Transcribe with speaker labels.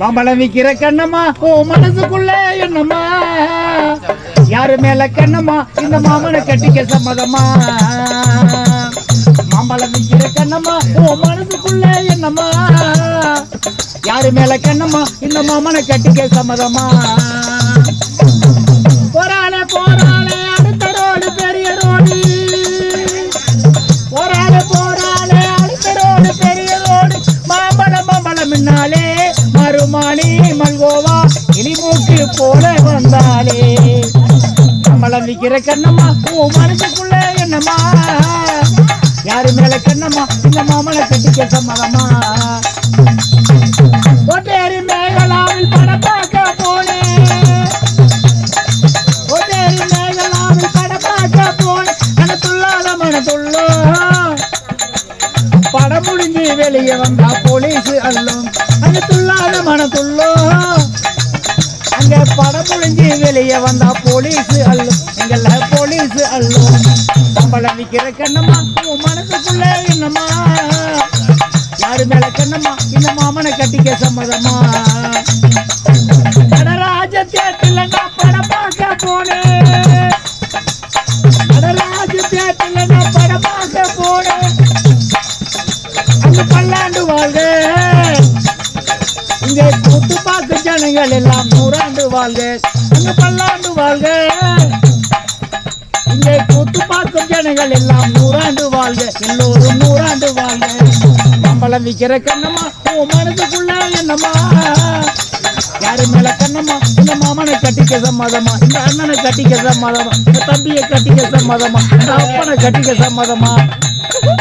Speaker 1: மாம்பழம் விக்கிற கண்ணம்மா ஓ மனசுக்குள்ள என்னம்மா? யாரு மேல கண்ணம்மா? இந்த மாமனை கட்டிக்க சம்மதமா மாம்பழம் விக்கிற கண்ணம்மா ஓ மனசுக்குள்ள என்னம்மா? யாரு மேல கண்ணம்மா? இந்த மாமனை கட்டிக்க சம்மதமா மறுமாணி மல்கோவா எலிமூக்கு போல வந்தாலே மாம்பழம் விக்கிற கண்ணம்மா உன் மனசுக்குள்ள என்னம்மா? யாரு மேல கண்ணம்மா? இந்த மாமலை கட்டிக்க சம்மதமா ஒட்டேரி மேகலாவில் படம் பார்க்க போனேன் ஒட்டேரி மேகலாவில் படம் பார்க்க போனேன் மனத்துள்ளாத மனத்துள்ளோ. முடிஞ்சு வெளியே வந்தா போலீஸ் அல்லும் அந்த துள்ளாத மனத்துள்ளோ அங்க படம் முடிஞ்சு வெளியே வந்தா போலீஸ் அல்லும் எங்கள போலீஸ் அல்லும் நம்மள நிக்கிற கண்ணம்மா உன் மனசுக்குள்ள என்னம்மா யாரு மேல கண்ணம்மா இந்த மாமனை கட்டிக்க சம்மதமா நடராஜ தேட்டில் நான் படம் பார்க்க போனேன். நடராஜ தேட்டில் வாழ்க. இங்கே கூத்து பார்த்து ஜனங்கள் எல்லாம் நூறாண்டு வாழ்க. அங்க பல்லாண்டு வாழ்க. இங்கே கூத்து பார்க்கும் ஜனங்கள் எல்லாம் நூறாண்டு வாழ்க. எல்லோரும் நூறாண்டு வாழ்க. நம்மள விக்கிற கண்ணம்மா உன் மனதுக்குள்ள என்னம்மா? யாரு மேல கண்ணம்மா? இந்த மாமனை கட்டிக்க சம்மதமா? இந்த அண்ணனை கட்டிக்க சம்மதமா? இந்த தம்பியை கட்டிக்க சம்மதமா? இந்த அப்பனை கட்டிக்க சம்மதமா?